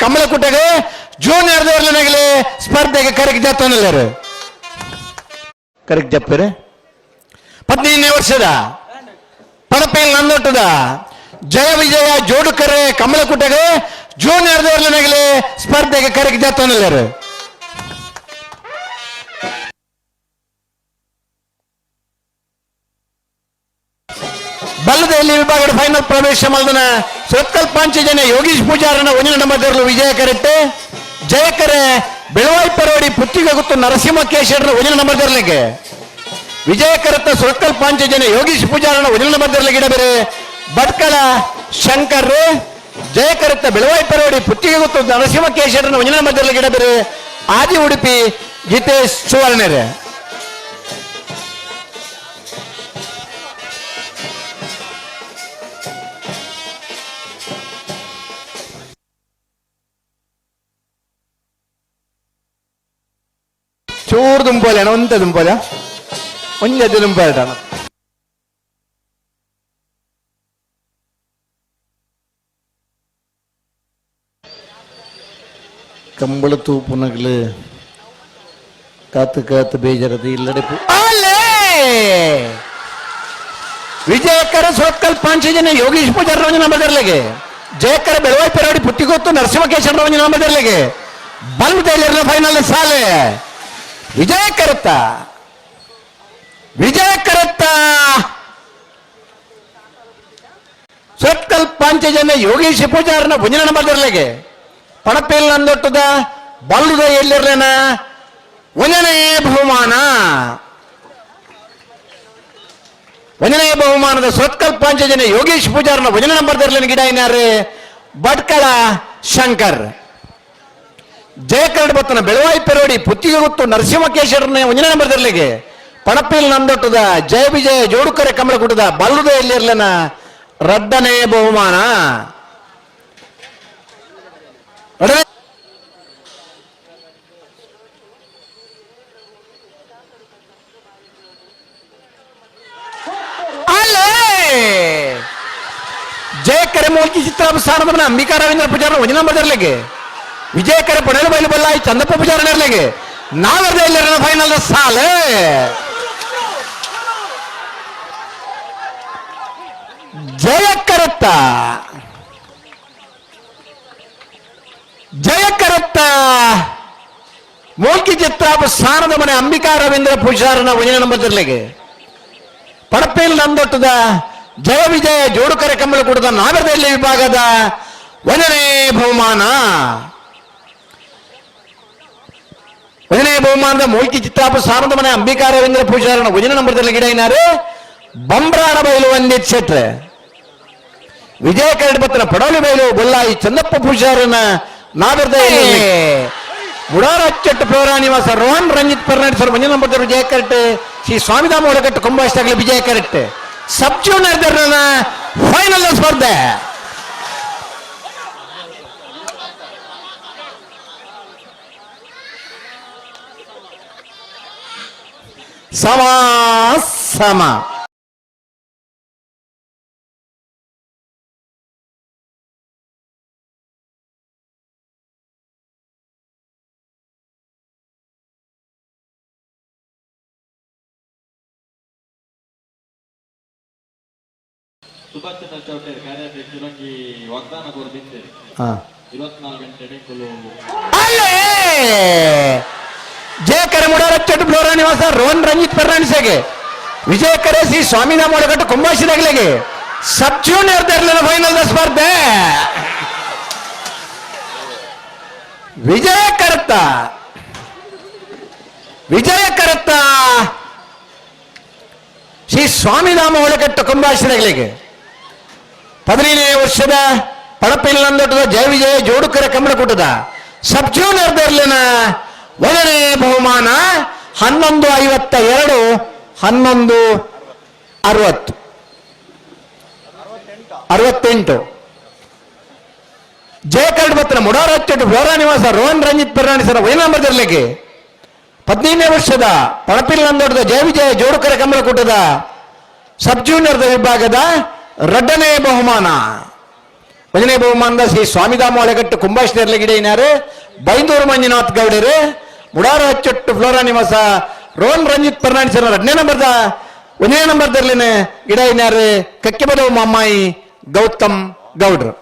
ಕಮಲಕುಟಗೆ junior ದೇವರನಗಲಿ ಸ್ಪರ್ಧೆಗೆ correct ಜತ್ತನಲ್ಲರು ಕರೆಗೆ ಜಪ್ಪರು ಹದಿನೈದನೇ ವರ್ಷದ? ಪಣಪೇಲ್ ನಂದೊಟ್ಟದ ಜಯ ವಿಜಯ ಜೋಡುಕರೆ ಕಮಲಕುಟಗೆ ಜೂನಿಯರ್ ದೇವರನಗಲಿ ಸ್ಪರ್ಧೆಗೆ ಕರೆಗೆ ಜತ್ತನಲ್ಲರು ಬಲ್ಲದಲ್ಲಿ ವಿಭಾಗದ ಫೈನಲ್ ಪ್ರವೇಶ ಮಲ್ದನ ಸೊತ್ಕಲ್ ಪಾಂಚಜನ ಯೋಗೀಶ್ ಪೂಜಾರನ ಒಂದಿನ ನಂಬರ್ಲು ವಿಜಯ ಕರೆಟ್ಟೆ. ಜಯಕರೆ ಬೆಳವಾಯಿ ಪರವಡಿ ಪುತ್ತಿಗೆ ಗೊತ್ತು ನರಸಿಂಹ ಕೇಶರನ ಒಂದಿನ ದರಲಿಗೆ ವಿಜಯ ಕರೆತ್ತ ಸೊತ್ಕಲ್ ಪಾಂಚಜನ ಯೋಗೀಶ್ ಪೂಜಾರನ ಒಂದಿನ ನಂಬರ್ಲಿಗೆ ಇಡಬೇರೆ. ಭಟ್ಕಳ ಶಂಕರ್ ಜಯ ಕರೆತ್ತ ಬೆಳವಾಯಿ ಪರೋಡಿ ಪುತ್ತಿಗೆ ಗೊತ್ತು ನರಸಿಂಹ ಕೇಶರನ ಒಂದಿನ ನಂಬರ್ಲಿಗೆ ಇಡಬೇರೆ. ಆದಿ ಉಡುಪಿ ಗೀತೇಶ್ ಸುವರ್ಣರೇ. ചൂറ് തുമ്പോലെയാണ് ഒന്ത തുമ്പോല ഒഞ്ഞത് തുമ്പോലാണ് ಕಂಬಳ ತೂಪುನಗಳು ಕಾತು ಕಾತು ಬೇಜಾರದು ಇಲ್ಲಡೆ ಪು- ಅಲೇ! ವಿಜಯಕರ ಸೋತ್ಕಲ್ ಪಾಂಚಜನ ಯೋಗೀಶ್ ಪೂಜಾರ ರೋಜನ ನಂಬರ್ಲೆಗೆ ಜಯಕರ ಬೆಳವಾಯಿ ಪೆರವಡಿ ಪುಟ್ಟಿಗೊತ್ತು ನರಸಿಂಹಕೇಶವ ರೋಜನ ನಂಬರ್ಲೆಗೆ ಬಲ್ಬ್ ಫೈನಲ್ ಸಾಲೆ ವಿಜಯ ಕರುತ್ತ ವಿಜಯ ಕರುತ್ತ ಸೊತ್ಕಲ್ ಪಂಚಜನ ಯೋಗೀಶ್ ಪೂಜಾರನ ಭುಜನ ಬದರ್ಲಿಗೆ ಪಣಪೇಲ್ ನಂದೊಟ್ಟದ ಬಲ್ಲುದ ಎಲ್ಲಿರ್ಲೇನ? ಒಂದನೇ ಬಹುಮಾನ. ಒಂದನೇ ಬಹುಮಾನದ ಸೊತ್ಕಲ್ ಪಂಚಜನ ಯೋಗೇಶ್ ಪೂಜಾರನ ಭುಜನ ನಂಬರ್ದರ್ಲೇನ ಗಿಡ ಏನಾರ್ರಿ ಭಟ್ಕಳ ಶಂಕರ್. ಜಯಕರಡ್ ಬತ್ತನ ಬೆಳವಾಯಿ ಪೆರೋಡಿ ಪುತ್ತಿಗೆ ಗೊತ್ತು ನರಸಿಂಹಕೇಶ್ವರನ ಒಂಜನೇ ನಂಬರ್ದರ್ಲಿಗೆ ಪಣಪಿಲ್ ನಂದೊಟ್ಟದ ಜಯ ವಿಜಯ ಜೋಡುಕರೆ ಕಮಲ ಕುಟದ ಬಲ್ಲುದ ಎಲ್ಲಿರ್ಲನ ರಡ್ಡನೇ ಬಹುಮಾನ. ಜಯ ಕರೆ ಮೂಲಕ ಚಿತ್ರ ಚಿತ್ರಾಭಿಸಾನದ ಅಂಬಿಕಾ ರವೀಂದ್ರ ಪೂಜಾರ ಒಂಜನೇ ನಂಬರ್ದರ್ಲಿಗೆ ವಿಜಯಕರ ಪಡೆಯಲು ಬಯಲು ಬಲ್ಲಾಯಿ ಚಂದಪ್ಪ ಪೂಜಾರನರ್ಲೆಗೆ ನಾವರ್ದ ಇಲ್ಲ ಫೈನಲ್ ಸಾಲ. ಜಯಕರತ್ತ. ಜಯಕರತ್ತ. ಮೋಲ್ಕಿ ಚಿತ್ರಾಪ ಸಾರದ ಮನೆ ಅಂಬಿಕಾ ರವೀಂದ್ರ ಪೂಜಾರನ ವಜನ ನಂಬರ್ದರ್ಲೆಗೆ ಪಡಪೇಲ್ ನಂದೊಟ್ಟದ ಜಯ ವಿಜಯ ಜೋಡುಕರೆ ಕಂಬಳ ಕೂಡದ ನಾಗರದಲ್ಲಿ ವಿಭಾಗದ ಒಂದನೇ ಬಹುಮಾನ. ಒಂದನೇ ಬಹುಮಾನದ ಮೋಹಿತಿ ಚಿತ್ತಾಪ ಸಾರದ ಮನೆ ಅಂಬಿಕಾ ರವೀಂದ್ರ ಪೂಜಾರನ ಒಂದನೇ ನಂಬರ್ದಲ್ಲಿ ಗಿಡ ಏನಾರು? ಬಂಬ್ರಾಣ ಬಯಲು ಒಂದಿತ್ ಶೆಟ್ರೆ ವಿಜಯ ಕರಡಿ ಬತ್ತನ ಪಡೋಲಿ ಬಯಲು ಬೊಲ್ಲಾಯಿ ಚಂದಪ್ಪ ಪೂಜಾರನ ಗುಡಾರ ಅಚ್ಚಟ್ಟು ಪ್ರೋರಾ ನಿವಾಸ ರೋಹನ್ ರಂಜಿತ್ ಪರ್ನಾಡ್ ಸರ್ ಒಂದನೇ ನಂಬರ್ ವಿಜಯ ಕರೆಕ್ಟ್ ಶ್ರೀ ಸ್ವಾಮಿಧಾಮ ಒಳಗಟ್ಟು ಕೊಂಬಾಷ್ಟಾಗಲಿ ವಿಜಯ ಕರೆಟ್ ಸಬ್ ಜೂನಿಯರ್ ಫೈನಲ್ ಸ್ಪರ್ಧೆ. ಸಮ ಸಮ ಸುಭಾಷ್ ಚಂದ್ರ ಚೌಟೇರ್ ಕಾರ್ಯಾಧ್ಯಕ್ಷರಾಗಿ ವಾಗ್ದಾನ ಕೋರಿದ್ದೇವೆ ಹಾ ಇವತ್ನಾಲ್ಕು ಗಂಟೆ ಬೆಂಕಲು ಕರೆ ಫ್ಲೋರಾ ನಿವಾಸ ರೋಹನ್ ರಂಜಿತ್ ವಿಜಯ ಕರೆ ಶ್ರೀ ಸ್ವಾಮಿನಾಮ ಒಳಗಟ್ಟು ಕುಂಭಾಶಿದಾಗಲಿಗೆ ಸಬ್ ಜೂನಿಯರ್ ದರ್ಲಿನ ಫೈನಲ್ ಸ್ಪರ್ಧೆ. ವಿಜಯ ಕರತ್ತ. ವಿಜಯ ಕರತ್ತ. ಶ್ರೀ ಸ್ವಾಮಿನಾಮ ಒಳಗಟ್ಟು ಕುಂಭಾಶಿದಾಗಲಿಗೆ ಹದಿನೈದನೇ ವರ್ಷದ ಪಡಪಿಲ್ ನಂದೊಟ್ಟದ ಜಯ ವಿಜಯ ಜೋಡುಕರ ಕಮಲಕೂಟದ ಸಬ್ ಜೂನಿಯರ್ ದರ್ಲಿನ ಒಂದನೇ ಬಹುಮಾನ ಹನ್ನೊಂದು ಐವತ್ತ ಎರಡು ಹನ್ನೊಂದು ಅರವತ್ತು. ಅರವತ್ತೆಂಟು. ಜಯಕರ್ಡ್ ಪತ್ರ ಮುಡಾರಚ್ಚು ಫ್ಲೋರಾ ನಿವಾಸ, ರೋಹನ್ ರಂಜಿತ್ ಪರ್ನಾಣಿಸರ ವೈನಂಬರ್ ದರ್ಲಿಗೆ ಹದಿನೈದನೇ ವರ್ಷದ ಪಡಪಿಲ್ ನಂದೊಟ್ಟದ ಜಯ ವಿಜಯ ಜೋಡುಕರ ಕಮಲಕೂಟದ ಸಬ್ ಜೂನಿಯರ್ ವಿಭಾಗದ ರಡ್ಡನೇ ಬಹುಮಾನ. ಒಂದನೇ ಬಹುಮಾನದ ಶ್ರೀ ಸ್ವಾಮಿಧಾಮ ಒಳಗಟ್ಟು ಕುಂಭಾಶ್ರೀರ್ಲ ಗಿಡ ಇನಾರು ಬೈಂದೂರು ಮಂಜುನಾಥ್ ಗೌಡರು. ಮುಡಾರ ಹಚ್ಚೊಟ್ಟು ಫ್ಲೋರಾ ನಿವಾಸ. ರೋಲ್ ರಂಜಿತ್ ಪರ್ನಾಡಿಸರ್ ಎರಡನೇ ನಂಬರ್ದ, ಒಂದನೇ ನಂಬರ್ದಲ್ಲಿ ಗಿಡ ಇನ್ಯಾರು ಕಕ್ಕೆ ಬದವು ಮಾಮಾಯಿ ಗೌತಮ್ ಗೌಡ್ರು.